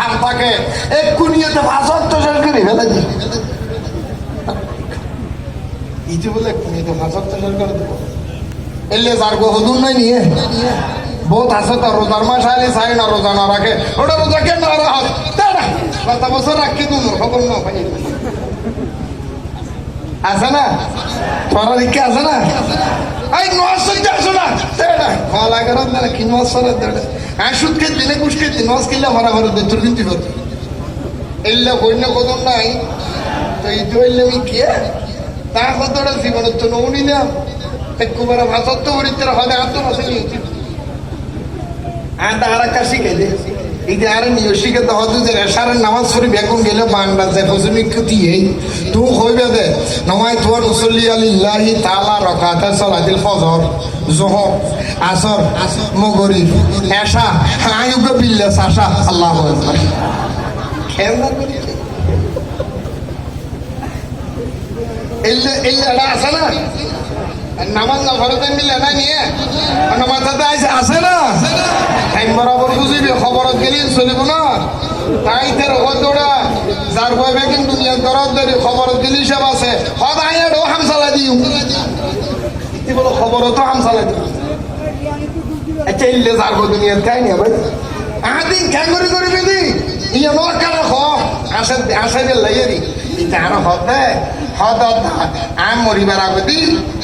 হাত থাকে। এক্ষুনিতে ভাষণ তো শেষ করি ফেলে দি ইতি বলে এক্ষুনিতে ভাষণ তো শেষ করে দেবো। এলে যার গো হদুন নাই নিয়ে। বহুত আছে তো রোজার মাস আইলে চাই না রোজা না রাখে। ওটা রোজা কেন না রাখ? দাঁড়া কত বছর রাখি তুমি খবর না পাই। আছে না? তোরা দিকে আছে না? নয় সহ্য আছে না? দাঁড়া খাওয়া করে না কি নয় সরে দাঁড়া হ্যাঁ সুদ খেয়ে দিনে কুশ খেয়ে দিন নস কিনলে ভরা ভরা দে তোর কিন্তু হতো এলে বন্য কদম নাই। তো এই তো এলে আমি কে তা কতটা জীবনের তো নৌনি না একবারে ভাষার তো হরিত্র হবে আর তো ভাষা নিয়েছি আর তাহারা কাশি গেলে এই যে আর নিয়ে শিখে তো হতো যে এসারের নামাজ পড়ি বেগুন গেলে বাংলা ক্ষতি তোর মুসল্লি আলিল্লাহি তালা রকাতে সলাদিল ফজর জোহর আসর মগরি এসা আয়ুগ বিল্লা সাশা আল্লাহ আকবার খেয়াল করি এলে এলে এটা না নামাজ না ঘরতে মিলে না নিয়ে। নামাজতে আইসে আছে না? টাইম বরাবর বুঝিবি, খবরত গেলি চলিব না। তাই তের হদোড়া যার বই বেগিন দুনিয়া দরদ ধরি খবরত গেলি সব আছে। হদ আইয়াড় হামসালা দিও ইতি বলো খবর তো হামসালা দিও আচ্ছা ইল্লে যার গো দুনিয়ার কাই নিয়ে ভাই। আদিন কেন করে করবি দি ইয়ে নর কারা খ আসে আসে যে লাইয়ারি। ইটা আর হদে হদ আম মরিবার আগে দি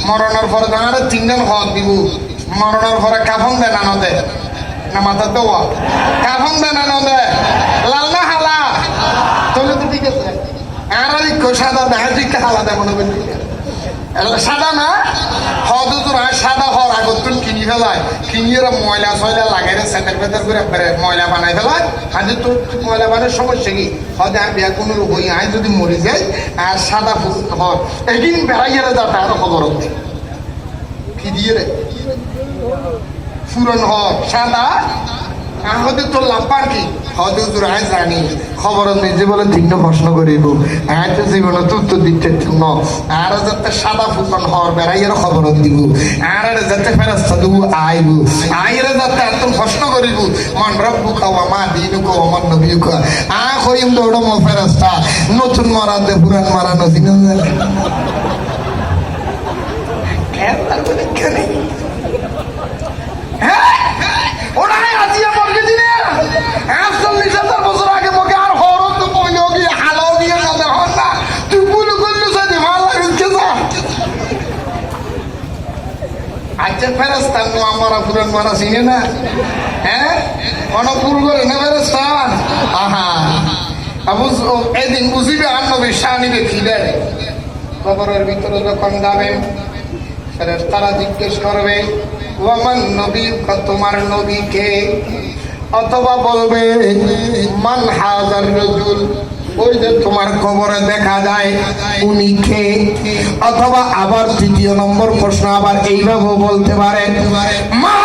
মরণের পরে তোমার তিনজন হদ দিব। মরণের পরে কাফন দেন আনো দে না মাথা দেওয়া কাফন দেন আনো দে লাল না হালা। তাহলে তো ঠিক আছে। আর সাদা দেখা দিকে হালা দেয় মনে সাদা না হদ তোরা সাদা হর আগত তুন কিনি ফেলায়। কিনিয়ে ময়লা সয়লা লাগাই সেটার ভেতর করে ময়লা বানাই ফেলায়। হাজি তো ময়লা বানার সমস্যা কি? হয়তো আমি কোনো রোগ হই আই যদি মরি যাই, আর সাদা ফুল হয়। একদিন বেড়াইয়ে যা তার খবর হচ্ছে কি দিয়ে রে? ফুরন হ সাদা হতে তোর লাম্পার কি? হতে তোর আয় জানি খবর নিজে বলে প্রশ্ন করিব। আয় তো জীবনে তো আর যাতে সাদা ফুটন হর বেড়াইয়ের খবর দিব। আর যাতে আইব। যাতে একদম প্রশ্ন করিব। মন রব্বু খাওয়া মা দিন কো আমার নবী কো আ কইম দৌড় মো ফেরাস্তা। নতুন মারা দে, পুরান মারা নদী ওটাই আজিয়া মরকে দিনে হ্যাঁ চল্লিশ হাজার বছর আগে মকে আর হরত তো মহিলা গিয়ে হালাও দিয়ে না দেখুন না তুই পুলু করলু সাথে ভালো লাগছে যা আচ্ছা ফেরস্তান নো আমার পুরান মারা চিনে না। হ্যাঁ? অনপুর করে না ফেরস্তান আহা। এদিন বুঝিবে আর নবী শানিবে খিলে কবরের ভিতরে যখন যাবেন তারা জিজ্ঞেস করবে ওমান নবী তোমার নবীকে অথবা বলবে, মান হাজার রজুল। ওই যে তোমার খবরে দেখা যায়, উনি কে? অথবা আবার তৃতীয় নম্বর প্রশ্ন আবার এইভাবে বলতে পারেন মা